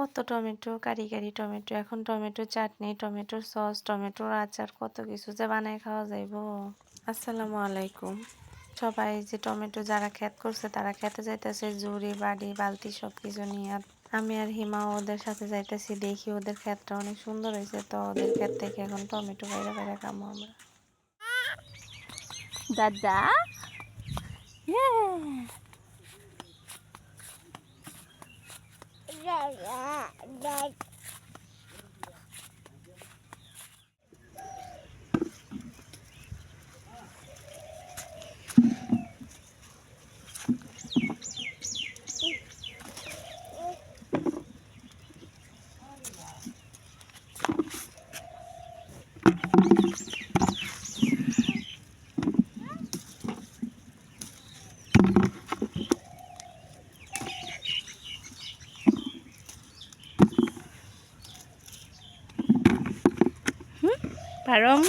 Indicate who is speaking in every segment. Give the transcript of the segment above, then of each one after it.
Speaker 1: কত tomato curry curry tomato এখন tomato chutney টমেটোর সস টমেটোর আচার কত কিছু যে বানায় খাওয়া যাইব। আসসালামু আলাইকুম। সবাই যে টমেটো যারা ক্ষেত করছে তারা খেতে যাইতেছে জুড়ি বাড়ি বালতি সব কিছু নিয়ে। আর আমি আর হিমা ওদের সাথে যাইতেছি দেখি ওদের ক্ষেতটা অনেক সুন্দর হয়েছে তো ওদের ক্ষেত থেকে এখন টমেটো বাইরে বাইরে খাব আমরা। দাদা? Jajan. Parang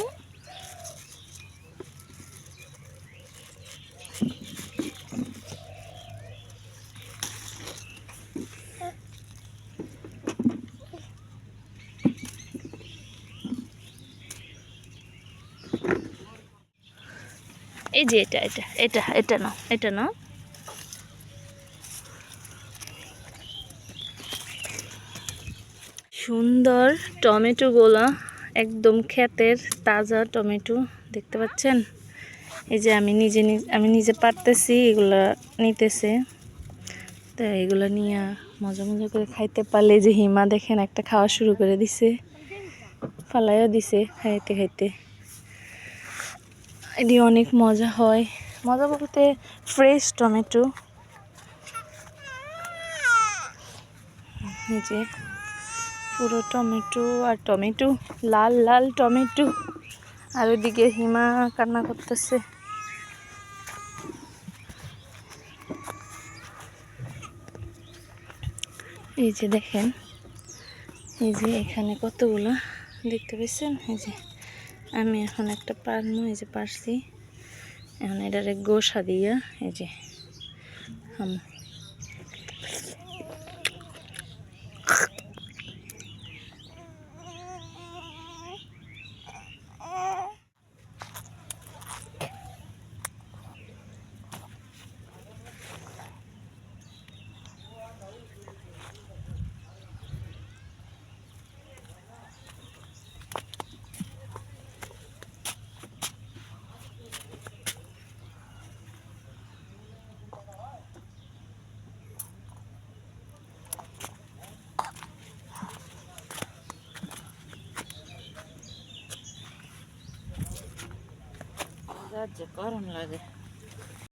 Speaker 1: এই যে এটা এটা এটা এটা না এটা না সুন্দর টমেটো গোলা। একদম ক্ষেতের তাজা টমেটো, দেখতে পাচ্ছেন? এই যে আমি নিজে নিজ- আমি নিজে পারতেছি এগুলা নিতেছে। তো এগুলো নিয়ে মজা মজা করে খাইতে পারলে যে হিমা দেখেন একটা খাওয়া শুরু করে দিছে। ফালাইও দিছে খাইতে খাইতে। এটি অনেক মজা হয়। মজা বলতে ফ্রেশ টমেটো। যে পুরো টমেটো আর টমেটো, লাল লাল টমেটো। আর ওইদিকে হিমা কান্না করতেছে। এই যে দেখেন, এই যে এখানে কতগুলো দেখতে পেয়েছেন এই যে আমি এখন একটা পারমু এই যে পারছি। এখন এটারে গোসা দিয়া, এই যে, হাম। ¡Ay, qué